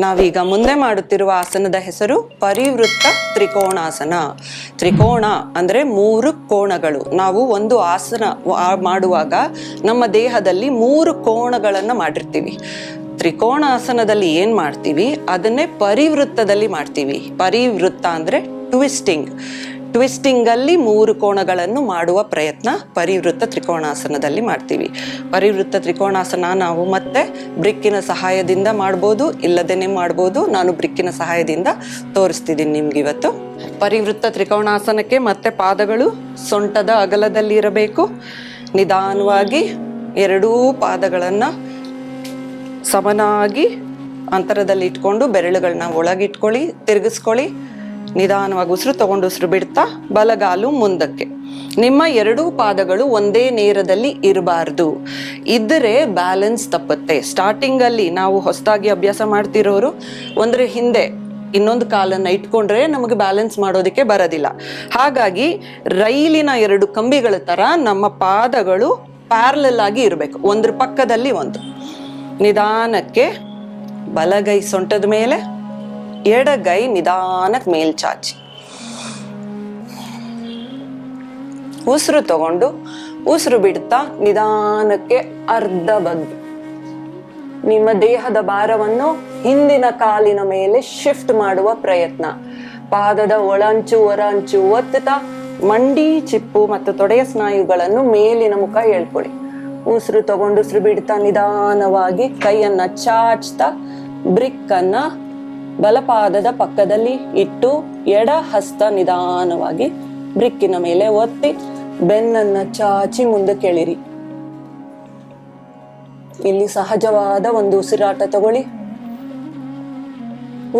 ನಾವೀಗ ಮುಂದೆ ಮಾಡುತ್ತಿರುವ ಆಸನದ ಹೆಸರು ಪರಿವೃತ್ತ ತ್ರಿಕೋಣಾಸನ. ತ್ರಿಕೋಣ ಅಂದ್ರೆ ಮೂರು ಕೋಣಗಳು. ನಾವು ಒಂದು ಆಸನ ಮಾಡುವಾಗ ನಮ್ಮ ದೇಹದಲ್ಲಿ ಮೂರು ಕೋಣಗಳನ್ನು ಮಾಡಿರ್ತೀವಿ. ತ್ರಿಕೋಣಾಸನದಲ್ಲಿ ಏನು ಮಾಡ್ತೀವಿ? ಅದನ್ನೇ ಪರಿವೃತ್ತದಲ್ಲಿ ಮಾಡ್ತೀವಿ. ಪರಿವೃತ್ತ ಅಂದ್ರೆ ಟ್ವಿಸ್ಟಿಂಗ್. ಟ್ವಿಸ್ಟಿಂಗ್ ಅಲ್ಲಿ ಮೂರು ಕೋಣಗಳನ್ನು ಮಾಡುವ ಪ್ರಯತ್ನ ಪರಿವೃತ್ತ ತ್ರಿಕೋಣಾಸನದಲ್ಲಿ ಮಾಡ್ತೀವಿ. ಪರಿವೃತ್ತ ತ್ರಿಕೋಣಾಸನ ನಾವು ಮತ್ತೆ ಬ್ರಿಕ್ಕಿನ ಸಹಾಯದಿಂದ ಮಾಡ್ಬೋದು, ಇಲ್ಲದೇನೆ ಮಾಡ್ಬೋದು. ನಾನು ಬ್ರಿಕ್ಕಿನ ಸಹಾಯದಿಂದ ತೋರಿಸ್ತಿದ್ದೀನಿ ನಿಮ್ಗೆ ಇವತ್ತು. ಪರಿವೃತ್ತ ತ್ರಿಕೋಣಾಸನಕ್ಕೆ ಮತ್ತೆ ಪಾದಗಳು ಸೊಂಟದ ಅಗಲದಲ್ಲಿ ಇರಬೇಕು. ನಿಧಾನವಾಗಿ ಎರಡೂ ಪಾದಗಳನ್ನು ಸಮನಾಗಿ ಅಂತರದಲ್ಲಿ ಇಟ್ಕೊಂಡು ಬೆರಳುಗಳನ್ನ ಒಳಗಿಟ್ಕೊಳ್ಳಿ, ತಿರುಗಿಸ್ಕೊಳ್ಳಿ. ನಿಧಾನವಾಗಿ ಉಸಿರು ತಗೊಂಡು ಉಸಿರು ಬಿಡ್ತಾ ಬಲಗಾಲು ಮುಂದಕ್ಕೆ. ನಿಮ್ಮ ಎರಡೂ ಪಾದಗಳು ಒಂದೇ ನೇರದಲ್ಲಿ ಇರಬಾರ್ದು. ಇದ್ದರೆ ಬ್ಯಾಲೆನ್ಸ್ ತಪ್ಪುತ್ತೆ. ಸ್ಟಾರ್ಟಿಂಗ್ ಅಲ್ಲಿ ನಾವು ಹೊಸದಾಗಿ ಅಭ್ಯಾಸ ಮಾಡ್ತಿರೋರು, ಒಂದ್ರ ಹಿಂದೆ, ಇನ್ನೊಂದು ಕಾಲನ್ನ ಇಟ್ಕೊಂಡ್ರೆ ನಮಗೆ ಬ್ಯಾಲೆನ್ಸ್ ಮಾಡೋದಕ್ಕೆ ಬರೋದಿಲ್ಲ. ಹಾಗಾಗಿ ರೈಲಿನ ಎರಡು ಕಂಬಿಗಳ ತರ ನಮ್ಮ ಪಾದಗಳು ಪ್ಯಾರಲಲ್ ಆಗಿ ಇರಬೇಕು. ಒಂದ್ರ ಪಕ್ಕದಲ್ಲಿ ಒಂದು. ನಿಧಾನಕ್ಕೆ ಬಲಗೈ ಸೊಂಟದ ಮೇಲೆ ಎಡಗೈ ನಿಧಾನಕ್ಕೆ ಮೇಲ್ಚಾಚಿ ಉಸಿರು ತಗೊಂಡು ಉಸಿರು ಬಿಡ್ತಾ ನಿಧಾನಕ್ಕೆ ಅರ್ಧ ಬದ್ದು ನಿಮ್ಮ ದೇಹದ ಭಾರವನ್ನು ಹಿಂದಿನ ಕಾಲಿನ ಮೇಲೆ ಶಿಫ್ಟ್ ಮಾಡುವ ಪ್ರಯತ್ನ. ಪಾದದ ಒಳಂಚು ಹೊರಂಚು ಒತ್ತುತ್ತಾ ಮಂಡಿ ಚಿಪ್ಪು ಮತ್ತು ತೊಡೆಯ ಸ್ನಾಯುಗಳನ್ನು ಮೇಲಿನ ಮುಖ ಹೇಳ್ಕೊಳ್ಳಿ. ಉಸಿರು ತಗೊಂಡು ಉಸಿರು ಬಿಡ್ತಾ ನಿಧಾನವಾಗಿ ಕೈಯನ್ನ ಚಾಚ್ತಾ ಬ್ರಿಕ್ ಅನ್ನ ಬಲಪಾದದ ಪಕ್ಕದಲ್ಲಿ ಇಟ್ಟು ಎಡ ಹಸ್ತ ನಿಧಾನವಾಗಿ ಬ್ರಿಕ್ಕಿನ ಮೇಲೆ ಒತ್ತಿ ಬೆನ್ನನ್ನ ಚಾಚಿ ಮುಂದೆ ಎಳಿರಿ ಇಲ್ಲಿ ಸಹಜವಾದ ಒಂದು ಉಸಿರಾಟ ತಗೊಳ್ಳಿ.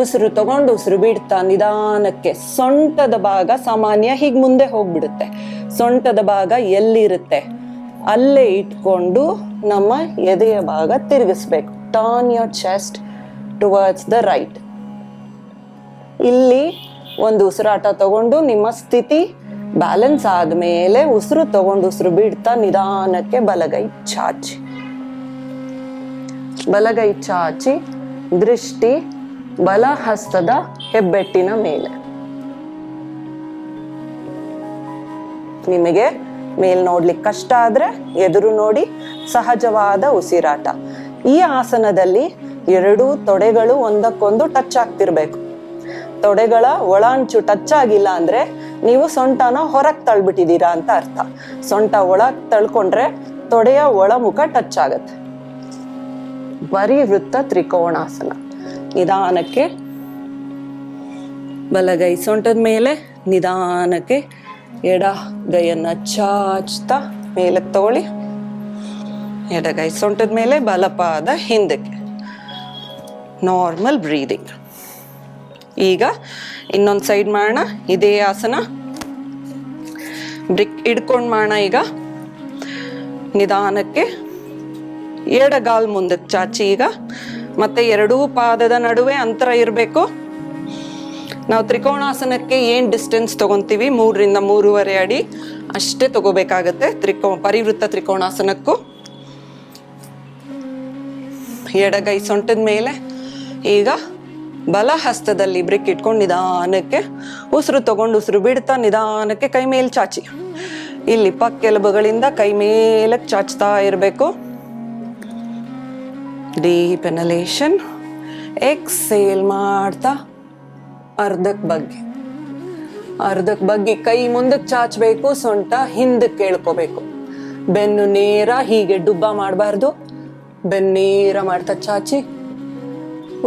ಉಸಿರು ತಗೊಂಡು ಉಸಿರು ಬಿಡ್ತಾ ನಿಧಾನಕ್ಕೆ ಸೊಂಟದ ಭಾಗ ಸಾಮಾನ್ಯ ಹೀಗೆ ಮುಂದೆ ಹೋಗ್ಬಿಡುತ್ತೆ. ಸೊಂಟದ ಭಾಗ ಎಲ್ಲಿರುತ್ತೆ? ಅಲ್ಲೇ ಇಟ್ಕೊಂಡು ನಮ್ಮ ಎದೆಯ ಭಾಗ ತಿರುಗಿಸ್ಬೇಕು. Turn your chest towards the right ಇಲ್ಲಿ ಒಂದು ಉಸಿರಾಟ ತಗೊಂಡು ನಿಮ್ಮ ಸ್ಥಿತಿ ಬ್ಯಾಲೆನ್ಸ್ ಆದ್ಮೇಲೆ ಉಸಿರು ತಗೊಂಡು ಉಸಿರು ಬಿಡ್ತಾ ನಿಧಾನಕ್ಕೆ ಬಲಗೈ ಚಾಚಿ. ಬಲಗೈ ಚಾಚಿ, ದೃಷ್ಟಿ ಬಲ ಹಸ್ತದ ಹೆಬ್ಬೆಟ್ಟಿನ ಮೇಲೆ. ನಿಮಗೆ ಮೇಲ್ ನೋಡ್ಲಿಕ್ಕೆ ಕಷ್ಟ ಆದ್ರೆ ಎದುರು ನೋಡಿ ಸಹಜವಾದ ಉಸಿರಾಟ. ಈ ಆಸನದಲ್ಲಿ ಎರಡೂ ತೊಡೆಗಳು ಒಂದಕ್ಕೊಂದು ಟಚ್ ಆಗ್ತಿರ್ಬೇಕು. ತೊಡೆಗಳ ಒಳಾಂಚು ಟಚ್ ಆಗಿಲ್ಲ ಅಂದ್ರೆ ನೀವು ಸೊಂಟನ ಹೊರಗ್ ತಳ್ಬಿಟ್ಟಿದ್ದೀರಾ ಅಂತ ಅರ್ಥ. ಸೊಂಟ ಒಳಗ್ ತಳ್ಕೊಂಡ್ರೆ ತೊಡೆಯ ಒಳಮುಖ ಟಚ್ ಆಗತ್ತೆ. ವೃತ್ತ ತ್ರಿಕೋಣಾಸನ. ನಿಧಾನಕ್ಕೆ ಬಲಗೈ ಸೊಂಟದ ಮೇಲೆ, ನಿಧಾನಕ್ಕೆ ಎಡ ಗೈಯನ್ನ ಚಾಚ್ತಾ ಮೇಲಕ್ಕೆ ತಗೊಳ್ಳಿ ಎಡಗೈ ಸೊಂಟದ ಮೇಲೆ ಬಲಪಾದ ಹಿಂದಕ್ಕೆ. ನಾರ್ಮಲ್ ಬ್ರೀದಿಂಗ್ ಈಗ ಇನ್ನೊಂದು ಸೈಡ್ ಮಾಡೋಣ. ಇದೇ ಆಸನ. ಬ್ರಿಕ್ ಇಡ್ಕೊಂಡು ಮಾಡೋಣ ಈಗ. ನಿಧಾನಕ್ಕೆ. ಎಡಗಾಲ್ ಮುಂದಕ್ಕೆ ಚಾಚಿ ಈಗ. ಮತ್ತೆ ಎರಡೂ ಪಾದದ ನಡುವೆ ಅಂತರ ಇರಬೇಕು. ನಾವು ತ್ರಿಕೋಣಾಸನಕ್ಕೆ ಏನ್ ಡಿಸ್ಟೆನ್ಸ್ ತಗೊಂತೀವಿ? ಮೂರರಿಂದ ಮೂರುವರೆ ಅಡಿ. ಅಷ್ಟೇ ತಗೋಬೇಕಾಗತ್ತೆ ತ್ರಿಕೋ, ಪರಿವೃತ್ತ ತ್ರಿಕೋಣಾಸನಕ್ಕೂ. ಎಡಗೈ ಸೊಂಟದ ಮೇಲೆ. ಈಗ ಬಲ ಹಸ್ತದಲ್ಲಿ ಬ್ರಿಕ್ ಇಟ್ಕೊಂಡು ನಿಧಾನಕ್ಕೆ ಉಸಿರು ತಗೊಂಡು ಉಸಿರು ಬಿಡ್ತಾ ನಿಧಾನಕ್ಕೆ ಕೈ ಮೇಲೆ ಚಾಚಿ. ಇಲ್ಲಿ ಪಕ್ಕೆಲುಬುಗಳಿಂದ ಕೈ ಮೇಲಕ್ಕೆ ಚಾಚ್ತಾ ಇರಬೇಕು. ಡೀಪ್ ಎನಲೇಷನ್ ಎಕ್ಸೇಲ್ ಮಾಡ್ತಾ ಅರ್ಧಕ್ಕೆ ಬಗ್ಗೆ. ಅರ್ಧಕ್ಕೆ ಬಗ್ಗೆ ಕೈ ಮುಂದಕ್ಕೆ ಚಾಚಬೇಕು, ಸೊಂಟ ಹಿಂದಕ್ಕೆ ಕೇಳ್ಕೋಬೇಕು. ಬೆನ್ನು ನೇರ ಹೀಗೆ ಡುಬ್ಬ ಮಾಡಬಾರ್ದು. ಬೆನ್ನೇರ ನೇರ ಮಾಡ್ತಾ ಚಾಚಿ.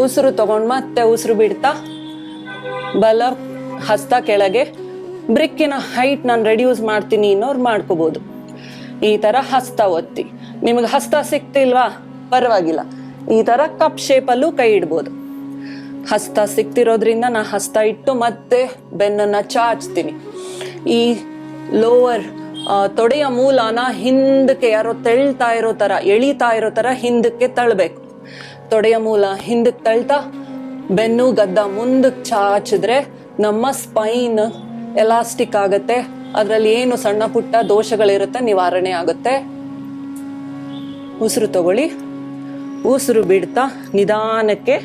ಉಸಿರು ತಗೊಂಡು ಮತ್ತೆ ಉಸಿರು ಬಿಡ್ತಾ ಬಲ ಹಸ್ತ ಕೆಳಗೆ, ಬ್ರಿಕ್ಕಿನ ಹೈಟ್ ನಾನು ರೆಡ್ಯೂಸ್ ಮಾಡ್ತೀನಿ ಇನ್ನೋರು ಮಾಡ್ಕೋಬಹುದು ಈ ತರ ಹಸ್ತ ಒತ್ತಿ. ನಿಮಗೆ ಹಸ್ತ ಸಿಕ್ತಿಲ್ವಾ? ಪರವಾಗಿಲ್ಲ. ಈ ತರ ಕಪ್ ಶೇಪಲ್ಲೂ ಕೈ ಇಡ್ಬೋದು. ಹಸ್ತ ಸಿಕ್ತಿರೋದ್ರಿಂದ ನಾ ಹಸ್ತ ಇಟ್ಟು ಮತ್ತೆ ಬೆನ್ನನ್ನ ಚಾಚ್ತೀನಿ. ಈ ಲೋವರ್ ತೊಡೆಯ ಮೂಲನ ಹಿಂದಕ್ಕೆ ಯಾರೋ ತೆಳ್ತಾ ಇರೋ ತರ, ಎಳಿತಾ ಇರೋ ತರ ಹಿಂದಕ್ಕೆ ತಳ್ಬೇಕು. ತೊಡೆಯ ಮೂಲ ಹಿಂದಕ್ಕೆ ತಳ್ತಾ, ಬೆನ್ನು ಗದ್ದ ಮುಂದಕ್ಕೆ ಚಾಚಿದ್ರೆ ನಮ್ಮ ಸ್ಪೈನ್ ಎಲಾಸ್ಟಿಕ್ ಆಗುತ್ತೆ. ಅದರಲ್ಲಿ ಏನು ಸಣ್ಣ ಪುಟ್ಟ ದೋಷಗಳಿರುತ್ತೆ ನಿವಾರಣೆ ಆಗುತ್ತೆ. ಉಸಿರು ತಗೊಳ್ಳಿ. ಉಸಿರು ಬಿಡ್ತಾ ನಿಧಾನಕ್ಕೆ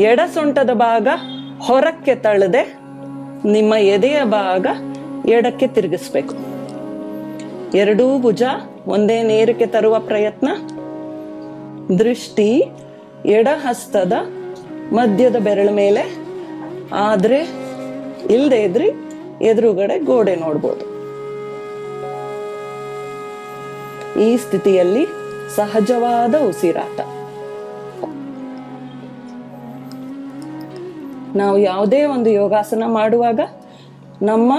ಎಡ ಸೊಂಟದ ಭಾಗ ಹೊರಕ್ಕೆ ತಳ್ಳದೆ ನಿಮ್ಮ ಎದೆಯ ಭಾಗ ಎಡಕ್ಕೆ ತಿರುಗಿಸ್ಬೇಕು. ಎರಡೂ ಭುಜ ಒಂದೇ ನೇರಕ್ಕೆ ತರುವ ಪ್ರಯತ್ನ. ದೃಷ್ಟಿ ಎಡ ಹಸ್ತದ ಮಧ್ಯದ ಬೆರಳ ಮೇಲೆ. ಆದ್ರೆ ಇಲ್ಲದೆ ಇದ್ರಿ ಎದುರುಗಡೆ ಗೋಡೆ ನೋಡ್ಬೋದು. ಈ ಸ್ಥಿತಿಯಲ್ಲಿ ಸಹಜವಾದ ಉಸಿರಾಟ. ನಾವು ಯಾವುದೇ ಒಂದು ಯೋಗಾಸನ ಮಾಡುವಾಗ ನಮ್ಮ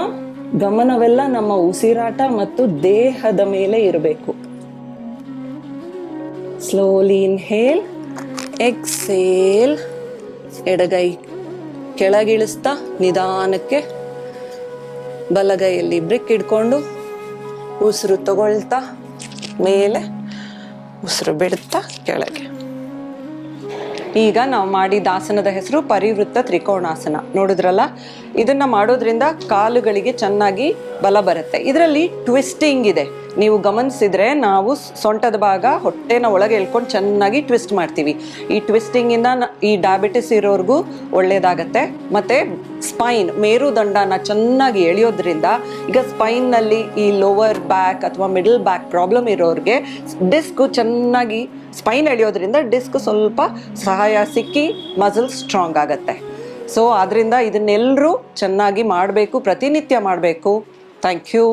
ಗಮನವೆಲ್ಲ ನಮ್ಮ ಉಸಿರಾಟ ಮತ್ತು ದೇಹದ ಮೇಲೆ ಇರಬೇಕು. ಸ್ಲೋಲಿ ಇನ್ಹೇಲ್ ಎಕ್ಸೇಲ್ ಎಡಗೈ ಕೆಳಗಿಳಿಸ್ತಾ ನಿಧಾನಕ್ಕೆ ಬಲಗೈಯಲ್ಲಿ ಬ್ರಿಕ್ ಇಡ್ಕೊಂಡು ಉಸಿರು ತಗೊಳ್ತಾ ಮೇಲೆ ಉಸಿರು ಬಿಡ್ತಾ ಕೆಳಗೆ. ಈಗ ನಾವು ಮಾಡಿದ ಆಸನದ ಹೆಸರು ಪರಿವೃತ್ತ ತ್ರಿಕೋಣಾಸನ. ನೋಡಿದ್ರಲ್ಲ? ಇದನ್ನ ಮಾಡೋದ್ರಿಂದ ಕಾಲುಗಳಿಗೆ ಚೆನ್ನಾಗಿ ಬಲ ಬರುತ್ತೆ. ಇದರಲ್ಲಿ ಟ್ವಿಸ್ಟಿಂಗ್ ಇದೆ. ನೀವು ಗಮನಿಸಿದ್ರೆ ನಾವು ಸೊಂಟದ ಭಾಗ ಹೊಟ್ಟೆನ ಒಳಗೆ ಎಳ್ಕೊಂಡು ಚೆನ್ನಾಗಿ ಟ್ವಿಸ್ಟ್ ಮಾಡ್ತೀವಿ. ಈ ಟ್ವಿಸ್ಟಿಂಗಿಂದ ಈ ಡಯಾಬಿಟಿಸ್ ಇರೋರ್ಗೂ ಒಳ್ಳೇದಾಗತ್ತೆ. ಮತ್ತೆ ಸ್ಪೈನ್ ಮೇರುದಂಡನ ಚೆನ್ನಾಗಿ ಎಳೆಯೋದ್ರಿಂದ ಈಗ ಸ್ಪೈನ್ನಲ್ಲಿ ಈ ಲೋವರ್ ಬ್ಯಾಕ್ ಅಥವಾ ಮಿಡಲ್ ಬ್ಯಾಕ್ ಪ್ರಾಬ್ಲಮ್ ಇರೋರಿಗೆ ಡಿಸ್ಕ್ ಚೆನ್ನಾಗಿ ಸ್ಪೈನ್ ಎಳೆಯೋದ್ರಿಂದ ಡಿಸ್ಕ್ ಸ್ವಲ್ಪ ಸಹಾಯ ಸಿಕ್ಕಿ ಮಸಲ್ ಸ್ಟ್ರಾಂಗ್ ಆಗುತ್ತೆ. ಸೊ, ಆದ್ರಿಂದ ಇದನ್ನೆಲ್ಲರೂ ಚೆನ್ನಾಗಿ ಮಾಡಬೇಕು, ಪ್ರತಿನಿತ್ಯ ಮಾಡಬೇಕು. Thank you.